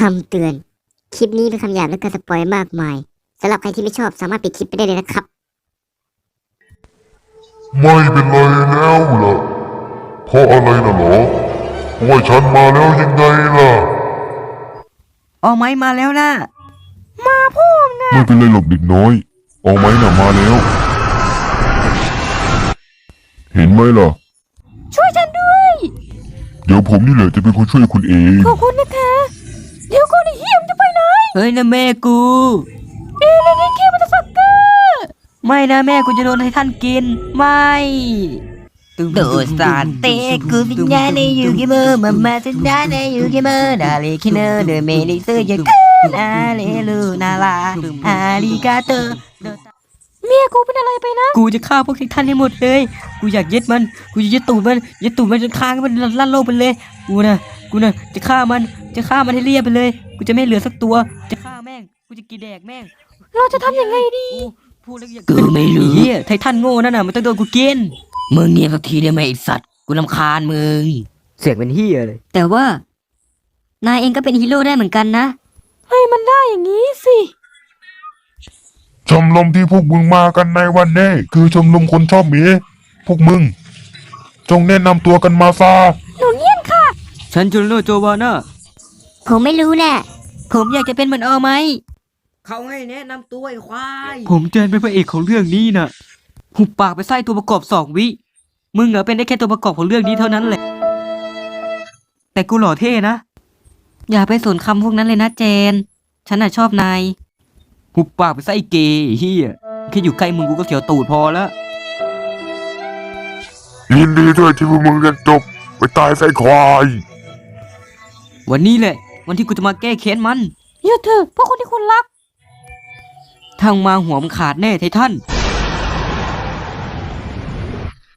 คำเตือน คลิปนี้เป็นคำหยาบและการสปอยมากมายสำหรับใครที่ไม่ชอบสามารถปิดคลิปไปได้เลยนะครับ ไม่เป็นไรแล้วล่ะ เพราะอะไรนะเหรอเพราะว่าฉันมาแล้วยังไงล่ะเอาไหมมาแล้วนะไม่เป็นไรหรอกเด็กน้อยเอาไหมน่ะมาแล้ว เห็นไหมล่ะ ช่วยฉันด้วย เดี๋ยวผมนี่แหละจะเป็นคนช่วยคุณเอง ขอบคุณนะคะ เฮ้ยนะแม่กูเอเลนเคมันจะสักเกอร์ไม่นะแม่กูจะโดนให้ท่านกิน ไม่โดสานเตกูวิญญาณในยูกิเมอร์มามาสัญญาในยูกิเมอร์ดาเลคิเนอร์เดเมนิเซอร์ยากุนาเลลูนาลาอาริกาโตอร์เมียกูเป็นอะไรไปนะ กูจะฆ่าพวกท่านให้หมดเลย กูอยากยึดมัน กูจะยึดตูดมัน ยึดตูดมันจนค้างมันลั่นโลกไปเลย กูนะ กูนะ จะฆ่ามัน จะฆ่ามันให้เรียบไปเลย กูจะไม่เหลือสักตัว จะฆ่าแม่ง กูจะกินแดกแม่งเราจะทำยังไงดี พูดแล้วอยากกูไม่รู้เฮียไททันโง่นั่นน่ะมันต้องโดนกูกิน มึงเงียบสักทีได้ไหมไอสัตว์กูลำคาญมึง เสียงเป็นเฮียเลย แต่ว่า นายเองก็เป็นฮีโร่ได้เหมือนกันนะ ให้มันได้อย่างนี้สิ ชมรมที่พวกมึงมากันในวันนี้ คือชมรมคนชอบหมี พวกมึง จงแนะนำตัวกันมาซะหนูเงียนค่ะ ฉันจูโนโจวาน่าผมไม่รู้แหละ ผมอยากจะเป็นเหมือนออไหม เขาให้แนะนำตัวไอ้ควาย ผมเจนเป็นพระเอกของเรื่องนี้น่ะหุบปากไปใส่ตัวประกอบสองวิ มึงเหรอเป็นได้แค่ตัวประกอบของเรื่องนี้เท่านั้นแหละ แต่กูหล่อเท่นะ อย่าไปสนคำพวกนั้นเลยนะเจน ฉันน่ะชอบนาย หุบปากไปใส่เกย์ไอ้เฮียแค่อยู่ใกล้มึงกูก็เสียวตูดพอแล้ว ยินดีด้วยที่พวกมึงเรียนจบไปตายใส่ควาย วันนี้แหละ วันที่กูจะมาแก้แค้นมันหยุดเถอะเพราะคนที่คุณรัก ทางมาหัวมันขาดแน่ไททัน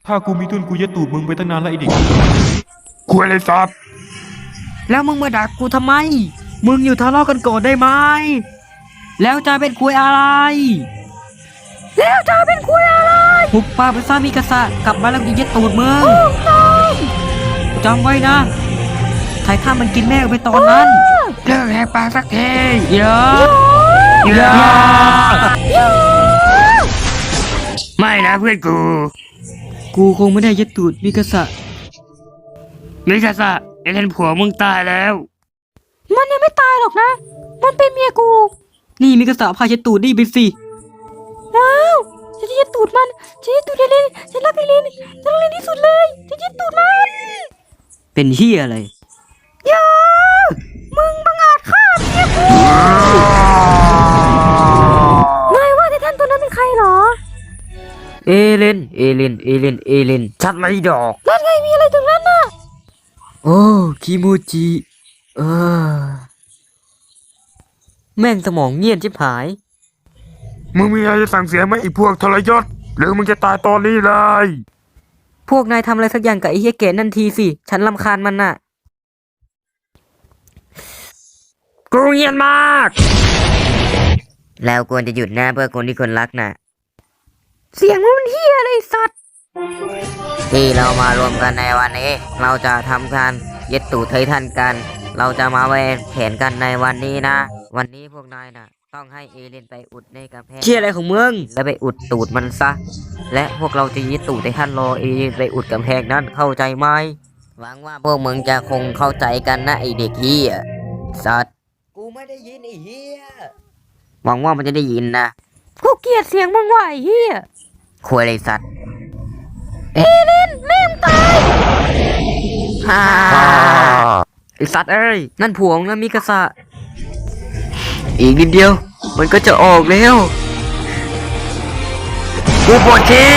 ถ้ากูมีทุนกูจะตูดมึงไปตั้งนานแล้วไอเด็กคุยอะไรสัตว์แล้วมึงมาด่ากูทำไม มึงอยู่ทะเลาะกันก่อนได้ไหม แล้วจะเป็นคุยอะไร แล้วจะเป็นคุยอะไรหุบปากไปซามิกาซะกลับมาแล้วยิงเย็ดตูดมึงจำไว้นะไททันมันกินแม่ไปตอนนั้น เลิกแหกปากสักทีเยอะเยอะไม่นะเพื่อนกู กูคงไม่ได้เย็ดตูดมิกาซะมิกาซะไอ้เล่นผัวมึงตายแล้ว มันยังไม่ตายหรอกนะ มันเป็นเมียกู นี่มิกาซะพาเช็ดตูดนี่ไปสิว้าวฉันจะยึดตูดมันฉันจะยึดตูดเอเลนฉันรักเอเลนฉันรักเอเลนที่สุดเลยฉันยึดตูดมัน เป็นเฮียอะไร นายว่าไททันตัวนั้นเป็นใครเหรอ เอเลน เอเลน เอเลน เอเลน ชัดไหมดอก นั่นไงมีอะไรตรงนั้นน่ะ โอ้คิโมจิเออ แม่งสมองเงียนชิบหาย มึงมีอะไรจะสั่งเสียไหมไอ้พวกทรยศ หรือมึงจะตายตอนนี้เลย พวกนายทำอะไรสักอย่างกับไอ้เฮียเก๋นั่นทีสิ ฉันลำคาญมันน่ะ กูเงียนมาก แล้วควรจะหยุดหน้าเพื่อคนที่คนรักน่ะ เสียงมันเฮียอะไรสัตว์ ที่เรามารวมกันในวันนี้ เราจะทำการยึดตูดไททันกัน เราจะมาแวงแผนกันในวันนี้นะ วันนี้พวกนายนะต้องให้เอเลนไปอุดในกำแพงเชี่ยอะไรของมึงแล้วไปอุดตูดมันซะ และพวกเราจะยึดตูดไททันรอเอเลนไปอุดกำแพงนั้นเข้าใจไหมหวังว่าพวกมึงจะคงเข้าใจกันนะไอเด็กเฮียสัตว์กู ไม่ได้ยินไอเฮียหวังว่ามันจะได้ยินนะกูเกลียดเสียงมึงว่ะไอ้เฮียคุยอะไรสัตว์เอเลนแม่งตายฮ่าไอสัตว์เอ้ยนั่นผัวของนะมิกาสะอีกนิดเดียว มันก็จะออกแล้วกูปวดขี้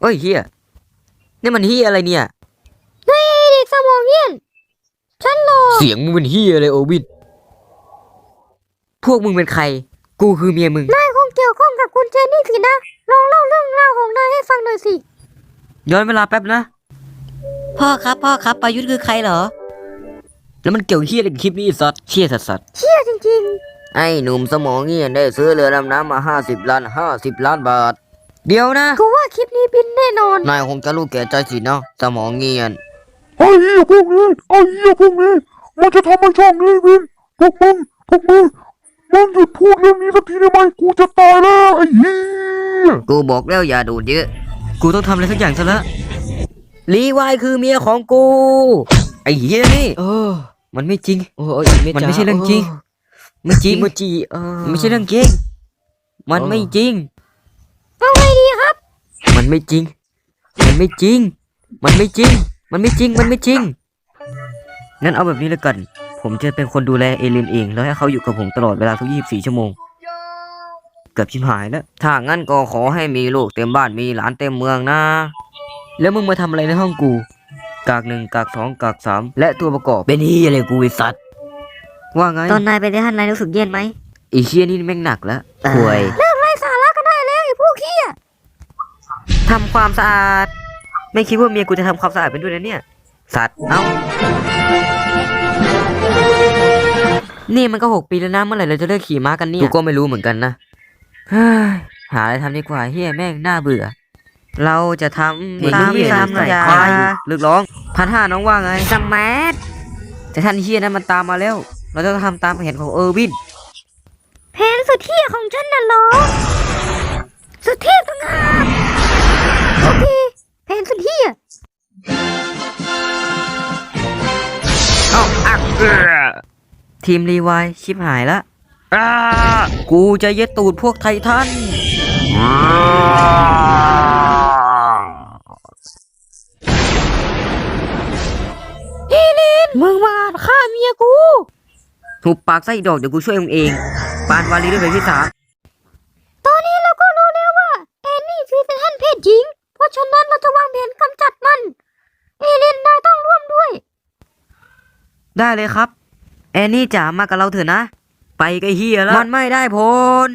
เอ้ยเฮียนี่มันเฮียอะไรเนี่ย เฮ้ยเด็กสมองเงียนฉันรอเสียงมึงเป็นเฮียอะไรโอวิน พวกมึงเป็นใคร กูคือเมียมึง นายคงเกี่ยวข้องกับคุณเจนนี่สินะ ลองเล่าเรื่องราวของนายให้ฟังหน่อยสิ ย้อนเวลาแป๊บนะ พ่อครับ พ่อครับประยุทธ์คือใครเหรอ แล้วมันเกี่ยวเฮียอะไรกับคลิปนี้ไอ้สัตว์เชี่ยสัตว์สัตว์เชี่ยจริงไอ้หนุ่มสมองเงียนได้ซื้อเรือดำน้ำมาห้าสิบล้านห้าสิบล้านบาท เดี๋ยวนะ ๆ กูว่าคลิปนี้บินแน่นอน นายคงจะรู้แก่ใจสิเนาะสมองเงียน ไอ้เหี้ยพวกนี้ไอ้เหี้ยพวกนี้มันจะทำให้ช่องนี้วินพวกมึงพวกมึง มึงหยุดพูดเรื่องนี้สักทีได้ไหมกูจะตายแล้วไอ้เหี้ยกูบอกแล้วอย่าดูดเยอะ กูต้องทำอะไรสักอย่างซะละรีวายคือเมียของกู ไอ้เหี้ยนี่ เออ มันไม่จริง โอ้ยมันไม่ใช่เรื่องจริงไม่จริงอิโมจิเออไม่ใช่เรื่องจริง มันเออไม่จริงเอาไงดีครับ มันไม่จริง มันไม่จริง มันไม่จริง มันไม่จริง มันไม่จริง งั้นเอาแบบนี้แล้วกัน ผมจะเป็นคนดูแลเอลินเองแล้วให้เขาอยู่กับผมตลอดเวลาทุก 24 ชั่วโมง เกือบชิมหายแล้ว ถ้างั้นก็ขอให้มีลูกเต็มบ้านมีหลานเต็มเมืองนะ แล้วมึงมาทำอะไรในห้องกู กากหนึ่งกากสองกากสามและตัวประกอบเป็นที่อะไรกูไอสัตว์ว่าไงตอนนายไปได้ท่านนายรู้สึกเย็นไหมไอีเชี่ยนี่แม่งหนักแล้วป่วยไร้สาระก็ได้แล้วไอ้พวกขี้ยทำความสะอาด ไม่คิดว่าเมียกูจะทำความสะอาดเป็นด้วยนะเนี่ย สัตว์เอ้า นี่มันก็หกปีแล้วนะเมื่อไหร่เราจะเลิกขี่ม้ากันเนี่ยกูก็ไม่รู้เหมือนกันนะเฮ้ยหาอะไรทำดีกว่าเฮียแม่งน่าเบื่อ เราจะทำตามตามสัญญาเลิกร้องพันห้าน้องว่าไงสมาร์ทแต่ท่านเฮียนั้นมันตามมาแล้ว เราจะทำตามแผนของเออร์วินแผนสุดเที่ยของฉันน่ะเหรอสุดเที่ยต่างหากโอเคแผนสุดเที่ยเอ้าอักเออ ทีมรีวายชิบหายละอ้ากูจะเย็ดตูดพวกไททันมึงมาฆ่าเมียกู ถูกปากไส้ดอกเดี๋ยวกูช่วยมึงเอง ปานวาลีด้วยเป็นที่สามตอนนี้เราก็รู้แล้วว่าแอนนี่คือเป็นท่านเพศหญิง เพราะฉะนั้นเราจะวางแผนกำจัดมันเอเลนนายต้องร่วมด้วย ได้เลยครับ แอนนี่จ๋ามากับเราเถอะนะ ไปไกบเฮียแล้ว มันไม่ได้ผล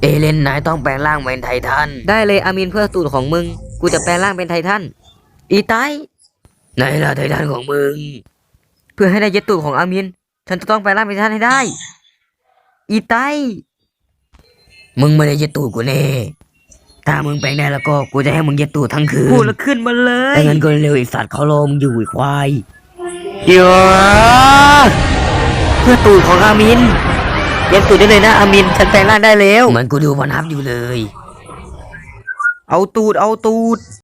เอเลนนายต้องแปลงร่างเป็นไททันได้เลยอามินเพื่อตูดของมึง กูจะแปลงร่างเป็นไททัน อีไตไหนล่ะไททันของมึง เพื่อให้ได้เย็ดตูดของอามิน ฉันจะต้องแปลงร่างเป็นไททันให้ได้ อีไตมึงไม่ได้เย็ดตูดกูแน่ถ้ามึงแปลงได้แล้วก็กูจะให้มึงเย็ดตูดทั้งคืนพูดแล้วขึ้นมาเลยแต่งั้นก็เร็วไอีสัตว์เขารอมึงอยู่ไอีควาย เดี๋ยวเพื่อตูดของอามินเย็ดตูดได้เลยนะอามินฉันแปลงร่างได้แล้ว เหมือนกูดูวันฮับอยู่เลย เอาตูดเอาตูด